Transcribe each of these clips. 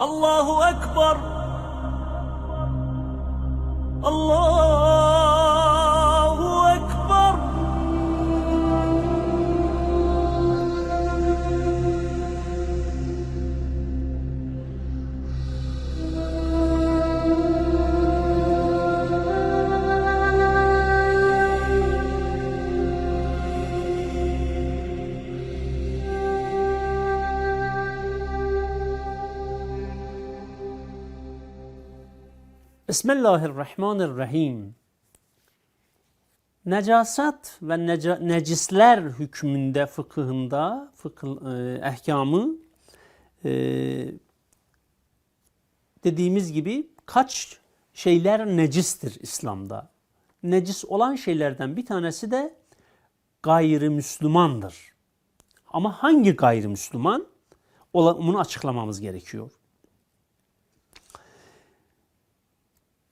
الله أكبر. الله Bismillahirrahmanirrahim. Necasat ve neca- necisler hükmünde, fıkıhında, fıkıh, e, e, dediğimiz gibi kaç şeyler necistir İslam'da. Necis olan şeylerden bir tanesi de gayrimüslimandır. Ama hangi gayrimüsliman? Bunu açıklamamız gerekiyor.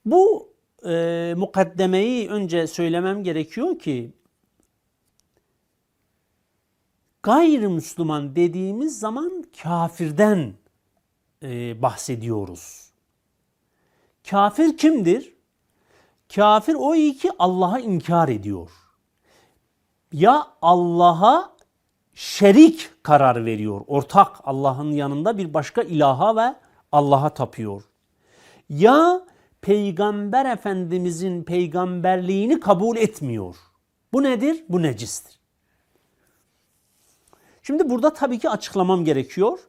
Bu e, mukaddemeyi önce söylemem gerekiyor ki gayrimüsliman dediğimiz zaman kafirden e, bahsediyoruz. Kafir kimdir? Kafir o iyi ki Allah'a inkar ediyor. Ya Allah'a şerik karar veriyor. Ortak Allah'ın yanında bir başka ilaha ve Allah'a tapıyor. Ya Peygamber Efendimizin peygamberliğini kabul etmiyor. Bu nedir? Bu necistir. Şimdi burada tabii ki açıklamam gerekiyor.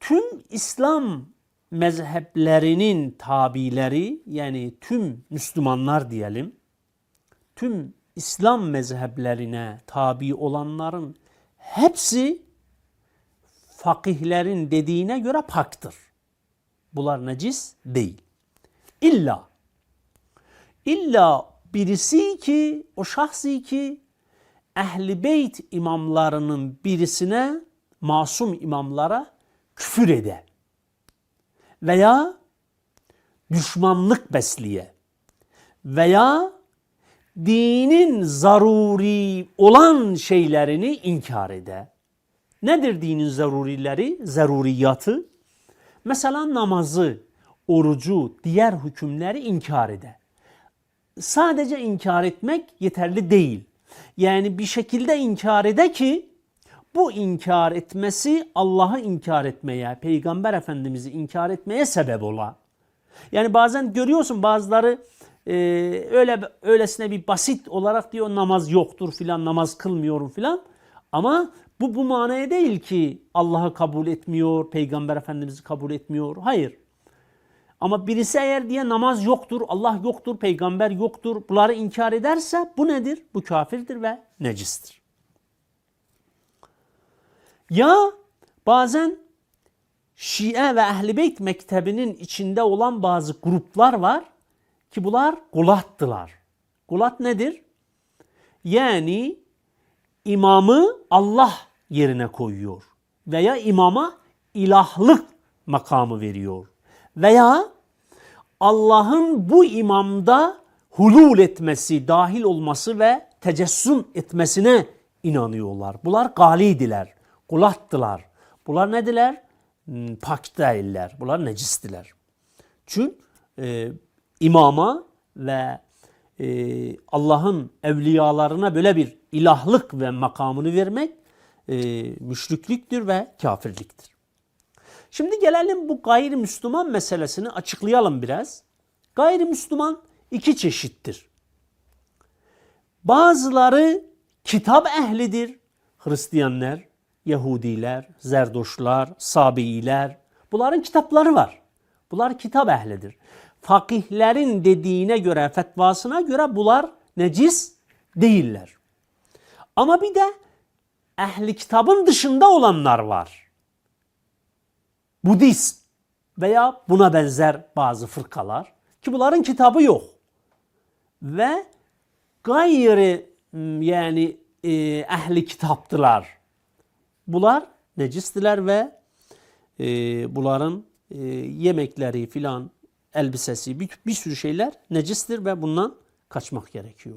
Tüm İslam mezheplerinin tabileri yani tüm Müslümanlar diyelim, tüm İslam mezheplerine tabi olanların hepsi fakihlerin dediğine göre paktır. Bunlar necis değil. İlla illa birisi ki o şahsi ki ehli beyt imamlarının birisine masum imamlara küfür ede veya düşmanlık besliye veya dinin zaruri olan şeylerini inkar ede. Nedir dinin zarurileri, zaruriyatı? Mesela namazı, orucu, diğer hükümleri inkar ede. Sadece inkar etmek yeterli değil. Yani bir şekilde inkar ede ki bu inkar etmesi Allah'ı inkar etmeye, Peygamber Efendimiz'i inkar etmeye sebep ola. Yani bazen görüyorsun bazıları e, öyle öylesine bir basit olarak diyor namaz yoktur filan, namaz kılmıyorum filan. Ama bu bu manaya değil ki Allah'ı kabul etmiyor, Peygamber Efendimiz'i kabul etmiyor. Hayır. Ama birisi eğer diye namaz yoktur, Allah yoktur, peygamber yoktur, bunları inkar ederse bu nedir? Bu kafirdir ve necistir. Ya bazen Şia ve Ehl-i Beyt mektebinin içinde olan bazı gruplar var ki bunlar gulattılar. Gulat nedir? Yani imamı Allah yerine koyuyor veya imama ilahlık makamı veriyor veya Allah'ın bu imamda hulul etmesi, dahil olması ve tecessüm etmesine inanıyorlar. Bunlar galidiler, kulattılar. Bunlar nediler? Hmm, Pak değiller. Bunlar necistiler. Çünkü e, imama ve e, Allah'ın evliyalarına böyle bir ilahlık ve makamını vermek e, müşrikliktir ve kafirliktir. Şimdi gelelim bu gayrimüsliman meselesini açıklayalım biraz. Gayrimüsliman iki çeşittir. Bazıları kitap ehlidir. Hristiyanlar, Yahudiler, Zerdoşlar, Sabiiler. Bunların kitapları var. Bunlar kitap ehlidir. Fakihlerin dediğine göre, fetvasına göre bunlar necis değiller. Ama bir de ehli kitabın dışında olanlar var. Budist veya buna benzer bazı fırkalar ki bunların kitabı yok. Ve gayri yani e, ehli kitaptılar. Bunlar necistiler ve e, bunların e, yemekleri filan elbisesi bir, bir sürü şeyler necistir ve bundan kaçmak gerekiyor.